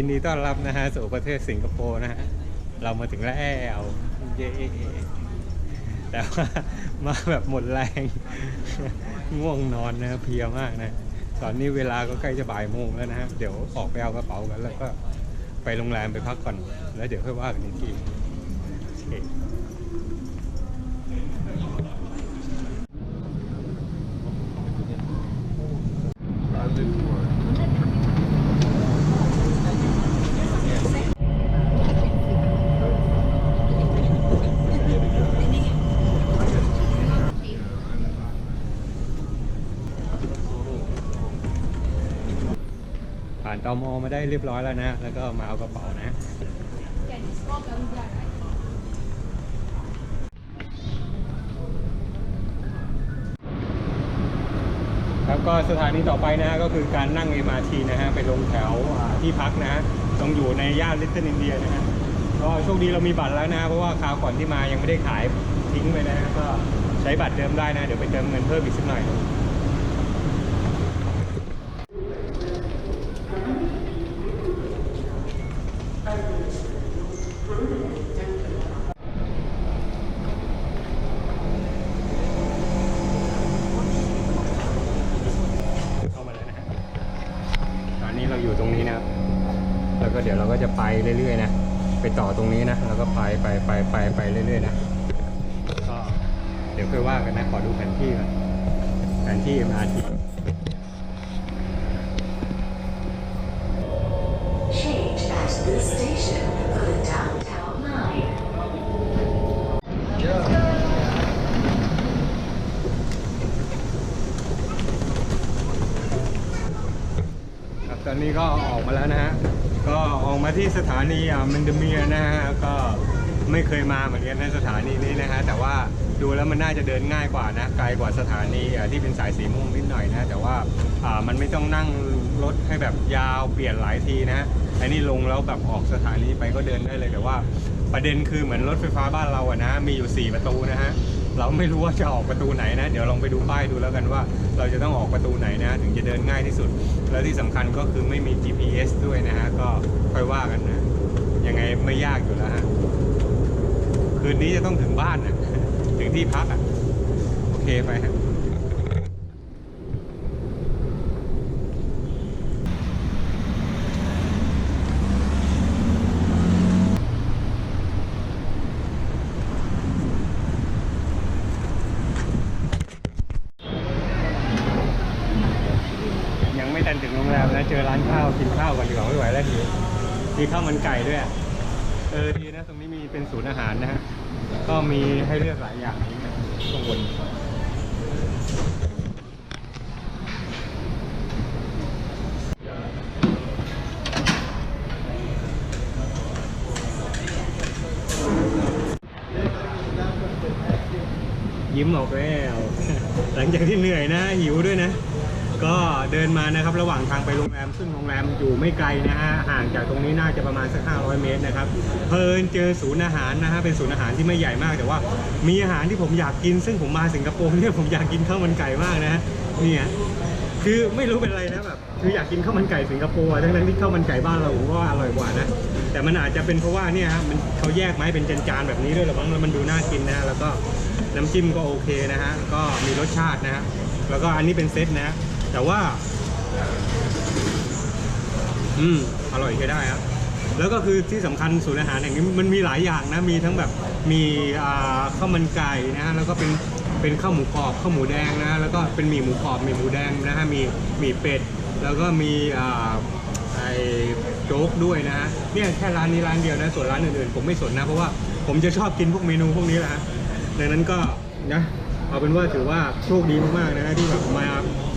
ยินดีต้อนรับนะฮะสู่ประเทศสิงคโปร์นะฮะเรามาถึงแล้วเย้แต่ว่ามาแบบหมดแรง ง่วงนอนนะเพียมากนะ ตอนนี้เวลาก็ใกล้จะบ่ายโมงแล้วนะฮะเดี๋ยวออกไปเอากระเป๋ากัน แล้วก็ไปโรงแรมไปพักก่อน แล้วเดี๋ยวค่อยว่ากันอีกทีโอเค ผ่านตอมอมาได้เรียบร้อยแล้วนะ แล้วก็มาเอากระเป๋านะแล้วก็สถานีต่อไปนะฮะก็คือการนั่ง MRT นะฮะไปลงแถวที่พักนะฮะตรงอยู่ในย่านลิตเติ้ลอินเดียนะฮะก็โชคดีเรามีบัตรแล้วนะเพราะว่าคราวก่อนที่มายังไม่ได้ขายทิ้งไปนะก็ใช้บัตรเดิมได้นะ เดี๋ยวไปเติมเงินเพิ่มอีกสักหน่อย เข้ามาแล้วนะฮะตอนนี้เราอยู่ตรงนี้นะครับ แล้วก็เดี๋ยวเราก็จะไปเรื่อยๆนะ ไปต่อตรงนี้นะ แล้วก็ไปไปไปไปไปเรื่อยๆนะก็เดี๋ยวค่อยว่ากันนะขอดูแผนที่ก่อนแผนที่ MRT Change at this station for the downtown line. ครับตอนนี้ก็ออกมาแล้วนะฮะ ก็ออกมาที่สถานีอ่ามันเดเมียนะฮะก็ไม่เคยมาเหมือนกันนะสถานีนี้นะฮะแต่ว่าดูแล้วมันน่าจะเดินง่ายกว่านะไกลกว่าสถานีอ่าที่เป็นสายสีม่วงนิดหน่อยนะแต่ว่าอ่ามันไม่ต้องนั่งรถให้แบบยาวเปลี่ยนหลายทีนะอันนี้ลงแล้วแบบออกสถานีไปก็เดินได้เลยแต่ว่า ประเด็นคือเหมือนรถไฟฟ้าบ้านเราอะนะมีอยู่ 4 ประตูนะฮะ เราไม่รู้ว่าจะออกประตูไหนนะ เดี๋ยวลองไปดูป้ายดูแล้วกันว่า เราจะต้องออกประตูไหนนะ ถึงจะเดินง่ายที่สุด แล้วที่สำคัญก็คือไม่มี GPS ด้วยนะฮะ ก็ค่อยว่ากันนะ ยังไงไม่ยากอยู่แล้วฮะ คืนนี้จะต้องถึงบ้านนะถึงที่พักอะ โอเคไปฮะ ยังไม่ทันถึงโรงแรมนะเจอร้านข้าวกินข้าวก่อนดีกว่าไม่ไหวแล้วทีมีข้าวมันไก่ด้วยเออดีนะตรงนี้มีเป็นศูนย์อาหารนะฮะก็มีให้เลือกหลายอย่างข้างบนยิ้มออกแล้ว หลังจากที่เหนื่อยนะหิวด้วยนะ ก็เดินมานะครับระหว่างทางไปโรงแรมซึ่งโรงแรมอยู่ไม่ไกลนะฮะห่างจากตรงนี้น่าจะประมาณสัก 500 เมตรนะครับเพลินเจอศูนย์อาหารนะฮะเป็นศูนย์อาหารที่ไม่ใหญ่มากแต่ว่า มีอาหารที่ผมอยากกิน ซึ่งผมมาสิงคโปร์เนี่ยผมอยากกินข้าวมันไก่มากนะฮะเนี่ยคือไม่รู้เป็นอะไรนะแบบคืออยากกินข้าวมันไก่สิงคโปร์ทั้งนั้นที่ข้าวมันไก่บ้านเราผมว่าอร่อยกว่านะแต่มันอาจจะเป็นเพราะว่าเนี่ยฮะมันเขาแยกไม้เป็นจานๆแบบนี้ด้วยหรือมั้งแล้วมันดูน่ากินนะฮะแล้วก็น้ำจิ้มก็โอเคนะฮะก็มีรสชาตินะฮะแล้วก็อันนี้เป็นเซตนะฮะ แต่ว่า อืม อร่อยใช้ได้ครับแล้วก็คือที่สำคัญศูนย์อาหารแห่งนี้มันมีหลายอย่างนะ มีทั้งแบบมีข้าวมันไก่นะฮะแล้วก็เป็นเป็นข้าวหมูกรอบข้าวหมูแดงนะ แล้วก็เป็นหมี่หมูกรอบหมี่หมูแดงนะฮะมีหมี่เป็ด แล้วก็มีไอโจ๊กด้วยนะเนี่ยแค่ร้านนี้ร้านเดียวนะ ส่วนร้านอื่นๆ ผมไม่สนนะ เพราะว่าผมจะชอบกินพวกเมนูพวกนี้แหละดังนั้นก็นะ เอาเป็นว่าถือว่าโชคดีมากๆนะฮะที่แบบมา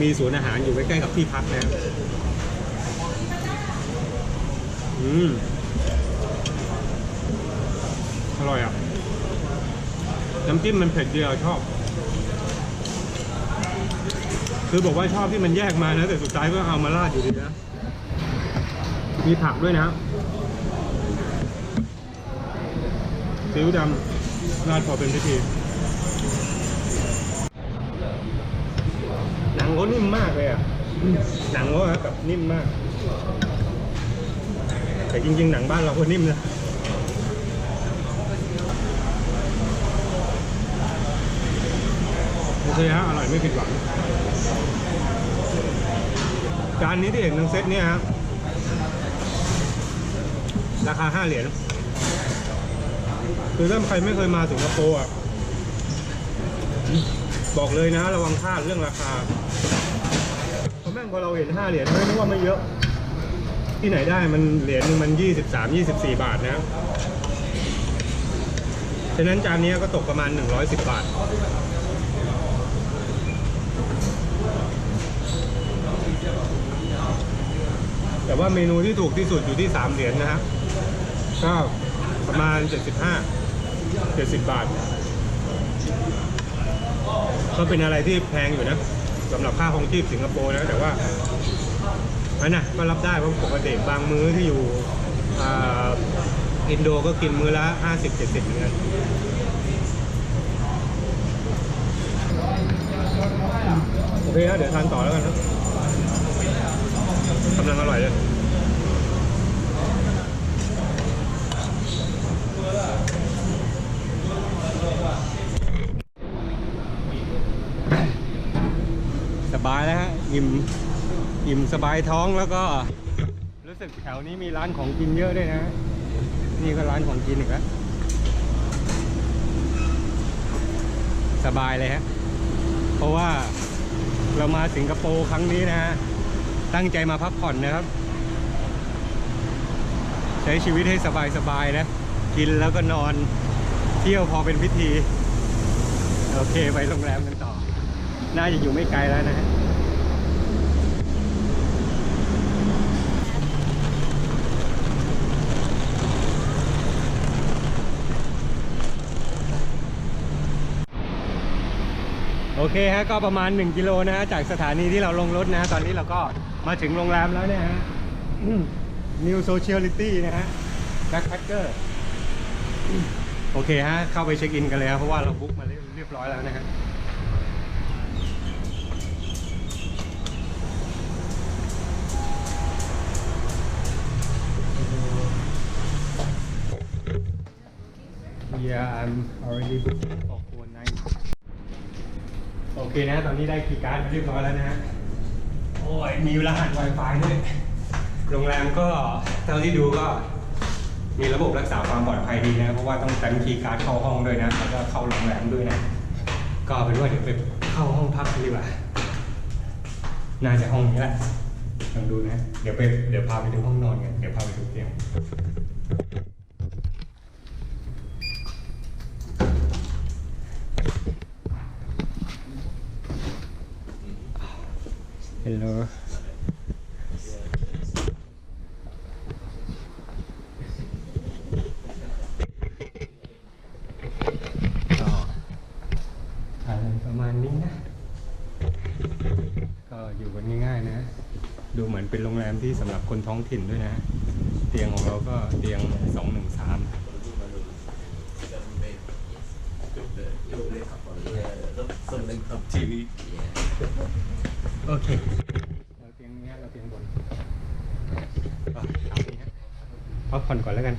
มีศูนอาหารอยู่ใกล้ๆกับที่พักนะอืมอร่อยอะ น้ำจิ้มมันเผ็ดเดียวชอบ คือบอกว่าชอบที่มันแยกมานะ แต่สุดท้ายก็เอามาราดอยู่ดีนะ มีผักด้วยนะซีอิ๊วดำราดพอเป็นพิธี เขานิ่มมากเลยอะ หนังเขาแบบนิ่มมาก แต่จริง ๆ หนังบ้านเราก็นิ่มนะโอเคฮะอร่อยไม่ผิดหวังจานนี้ที่เห็นทั้งเซตเนี่ยครับราคา5เหรียญคือถ้าใครไม่เคยมาสิงคโปร์อะ บอกเลยนะระวังพลาดเรื่องราคาเพราะแม่งพอเราเห็น5เหรียญไม่นึกว่าไม่เยอะ ที่ไหนได้มันเหรียญหนึงมัน23 24บาทนะฉะนั้นจานนี้ก็ตกประมาณ110บาทแต่ว่าเมนูที่ถูกที่สุดอยู่ที่ 3 เหรียญนะครับก็ประมาณ 75 70 บาท ก็เป็นอะไรที่แพงอยู่นะสำหรับค่าของชีพสิงคโปร์นะแต่ว่าอันน่ะก็รับได้เพราะปกติบางมื้อที่อยู่อ,อินโดก็กินมื้อละ 50 70เหมือนกันโอเคครับเดี๋ยวทานต่อแล้วกันครับกำลังอร่อยเลย สบายแล้วฮะอิ่มอิ่ม สบายท้องแล้วก็ รู้สึกแถวนี้มีร้านของกินเยอะด้วยนะ นี่ก็ร้านของกินอีกแล้วสบายเลยฮะ เพราะว่าเรามาสิงคโปร์ครั้งนี้นะฮะ ตั้งใจมาพักผ่อนนะครับ ใช้ชีวิตให้สบายๆนะ กินแล้วก็นอน เที่ยวพอเป็นพิธี โอเค ไปโรงแรมกันต่อ น่าจะอยู่ไม่ไกลแล้วนะฮะ โอเคฮะก็ประมาณ 1 กิโลนะฮะจากสถานีที่เราลงรถนะ ตอนนี้เราก็มาถึงโรงแรมแล้วเนี่ยฮะ New Sociality นะฮะ Backpacker โอเคฮะ เข้าไปเช็คอินกันเลยเพราะว่าเราบุ๊กมาเรียบร้อยแล้วนะฮะ Yeah, I'm already booking for four night. โอ เคนะ ตอนนี้ได้คีย์การ์ดมาเรียบร้อยแล้วนะฮะ โอ้ย มีรหัส Wi-Fi ด้วย โรงแรมก็เท่าที่ดูก็มีระบบรักษาความปลอดภัยดีนะ เพราะว่าต้องตั้งคีย์การ์ดเข้าห้องด้วยนะ แล้วก็เข้าโรงแรมด้วยนะ ก็เอาเป็นว่าเดี๋ยวไปเข้าห้องพักกันดีกว่า น่าจะห้องนี้แหละลองดูนะ เดี๋ยวไป เดี๋ยวพาไปดูห้องนอนกัน เดี๋ยวพาไปดูเตียง Hello. Ờ. ก็อะไรประมาณนี้นะ ก็อยู่กันง่ายๆนะ ดูเหมือนเป็นโรงแรมที่สำหรับคนท้องถิ่นด้วยนะ เตียงของเราก็เตียง 213ทีวีโอเค เราเตียงนี้เราเตียงบนก็ตามนี้ฮะพักผ่อนก่อนแล้วกัน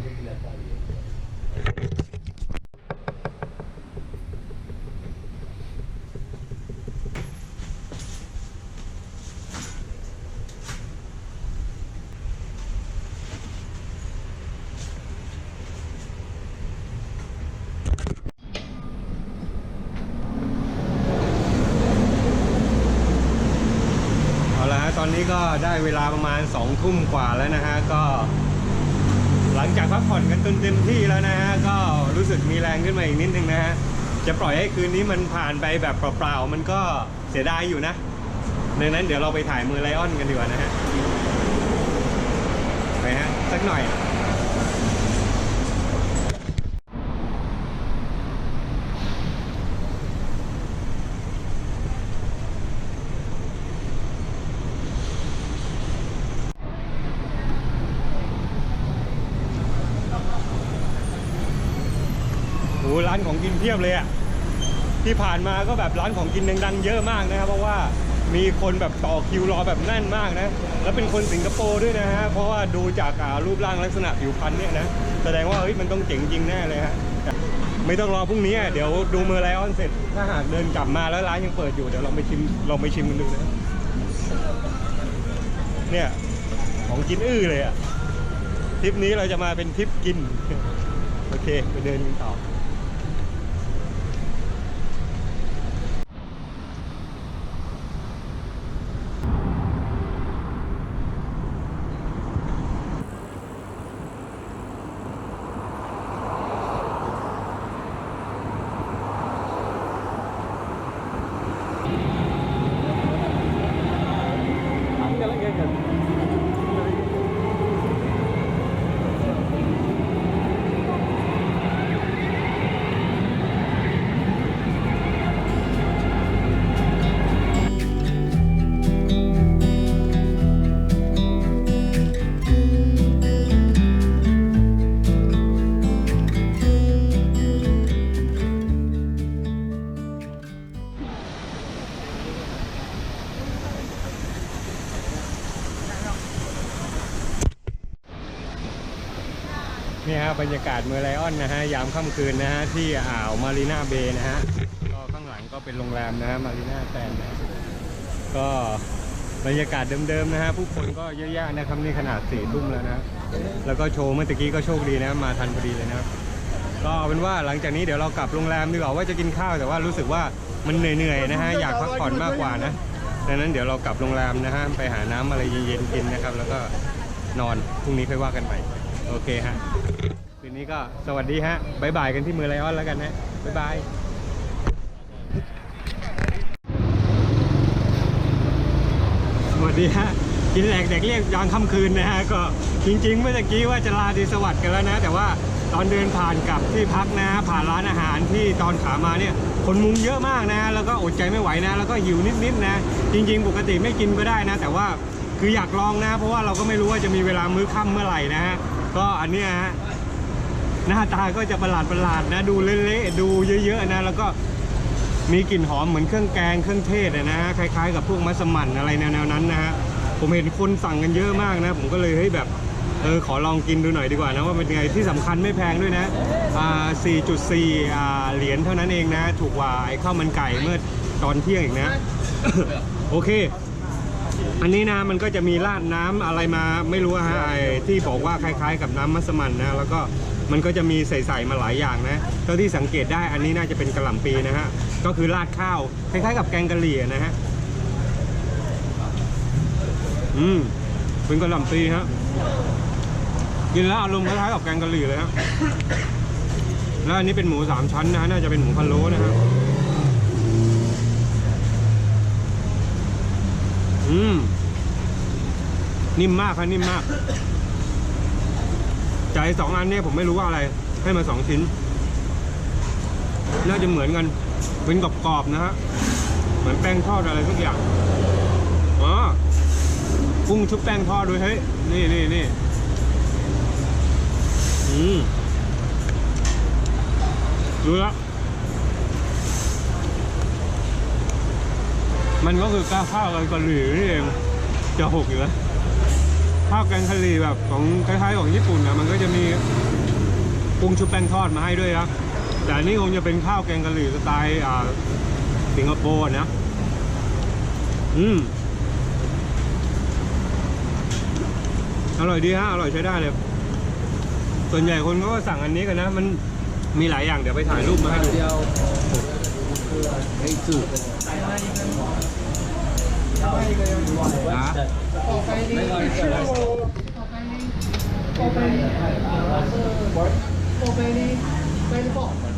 เอาละฮะตอนนี้ก็ ได้เวลาประมาณ2องทุ่มกว่าแล้วนะฮะก็ หลังจากพักผ่อนกันจนเต็มที่แล้วนะฮะก็รู้สึกมีแรงขึ้นมาอีกนิดนึงนะฮะจะปล่อยให้คืนนี้มันผ่านไปแบบเปล่าๆมันก็เสียดายอยู่นะดังนั้นเดี๋ยวเราไปถ่ายมือไลออนกันดีกว่านะฮะไปฮะสักหน่อย หร้านของกินเพียบเลยอะที่ผ่านมาก็แบบร้านของกินดังๆเยอะมากนะครับ เพราะว่ามีคนแบบต่อคิวรอแบบแน่นมากนะ แล้วเป็นคนสิงคโปร์ด้วยนะฮะเพราะว่าดูจากรูปร่างลักษณะผิวพรรณเนี่ยนะแสดงว่าเฮ้ยมันต้องเจ๋งจริงแน่เลยฮะไม่ต้องรอพรุ่งนี้เดี๋ยวดูเมอร์ไลออนเสร็จถ้าหากเดินกลับมาแล้วร้านยังเปิดอยู่เดี๋ยวเราไปชิมลองไปชิมกันดูนะเนี่ยของกินอื้อเลยอะทริปนี้เราจะมาเป็นทริปกิน โอเค ไปเดินกันต่อ บรรยากาศเมอร์ไลออนนะฮะยามค่ำคืนนะฮะที่อ่าวมารีนาเบย์นะฮะก็ข้างหลังก็เป็นโรงแรมนะฮะมารีนาแซนนะก็บรรยากาศเดิมๆนะฮะผู้คนก็เยอะแยะนะครับนี่ขนาดสี่ทุ่มแล้วนะแล้วก็โชว์เมื่อกี้ก็โชคดีนะมาทันพอดีเลยนะครับก็เอาเป็นว่าหลังจากนี้เดี๋ยวเรากลับโรงแรมดีกว่าว่าจะกินข้าวแต่ว่ารู้สึกว่ามันเหนื่อยๆนะฮะอยากพักผ่อนมากกว่านะดังนั้นเดี๋ยวเรากลับโรงแรมนะฮะไปหาน้ำอะไรเย็นๆกินนะครับ แล้วก็นอนพรุ่งนี้ค่อยว่ากันใหม่โอเคฮะ นี้ก็สวัสดีฮะบายบายกันที่มือไลออนแล้วกันนะบายบายสวัสดีฮะกินแหลกเด็กเรียกยามค่ำคืนนะฮะก็จริงๆ เมื่อกี้ว่าจะลาดีสวัสดิ์กันแล้วนะ แต่ว่าตอนเดินผ่านกับที่พักนะ ผ่านร้านอาหารที่ตอนขามาเนี่ยคนมุงเยอะมากนะ แล้วก็อดใจไม่ไหวนะ แล้วก็หิวนิดๆนะ จริง ๆ ปกติไม่กินก็ได้นะ แต่ว่าคืออยากลองนะ เพราะว่าเราก็ไม่รู้ว่าจะมีเวลามื้อค่ำเมื่อไหร่นะฮะก็อันนี้ฮะ หน้าตาก็จะประหลาดประหลาดนะดูเละๆดูเยอะๆนะ แล้วก็มีกลิ่นหอมเหมือนเครื่องแกงเครื่องเทศนะฮะคล้ายๆกับพวกมัสมั่นอะไรแนวๆนั้นนะฮะผมเห็นคนสั่งกันเยอะมากนะ ผมก็เลยเฮ้ยแบบเออขอลองกินดูหน่อยดีกว่านะว่าเป็นยังไงที่สำคัญไม่แพงด้วยนะอ่า4.4อ่าเหรียญเท่านั้นเองนะ ถูกกว่าไอ้ข้าวมันไก่เมื่อตอนเที่ยงอีกนะ โอเค อันนี้นะมันก็จะมีราดน้ำอะไรมาไม่รู้ฮะไอ้ที่บอกว่าคล้ายๆ กับน้ำมัสมั่นนะ แล้วก็ มันก็จะมีใส่ๆมาหลายอย่างนะเท่าที่สังเกตได้อันนี้น่าจะเป็นกระหล่ำปีนะฮะก็คือราดข้าวคล้ายๆกับแกงกะหรี่นะฮะอืมเป็นกระหล่ำปีฮะกินแล้วอารมณ์คล้ายๆกับแกงกะหรี่เลยฮะแล้วอันนี้เป็นหมูสามชั้นนะฮะน่าจะเป็นหมูพะโล้นะฮะอืมนิ่มมากครับนิ่มมาก ใจสองอันเนี่ยผมไม่รู้ว่าอะไร ให้มาสองชิ้น น่าจะเหมือนกัน เป็นกรอบๆนะฮะ เหมือนแป้งทอดอะไรทุกอย่าง อ๋อ กุ้งชุบแป้งทอดด้วยเฮ้ย นี่นี่นี่อืมดูแล้วมันก็คือกาข้าวกันกะหรี่นี่เองจะหกอยู่แล้ว ข้าวแกงกะหรี่แบบของคล้ายๆของญี่ปุ่นนะมันก็จะมีกุ้งชุบแป้งทอดมาให้ด้วยนะแต่อันนี่คงจะเป็นข้าวแกงกะหรี่สไตล์อ่าสิงคโปร์นะ อืม อร่อยดีฮะ อร่อยใช้ได้เลย ส่วนใหญ่คนก็สั่งอันนี้กันนะ มันมีหลายอย่างเดี๋ยวไปถ่ายรูปมาให้ดู Ha? Pwede po.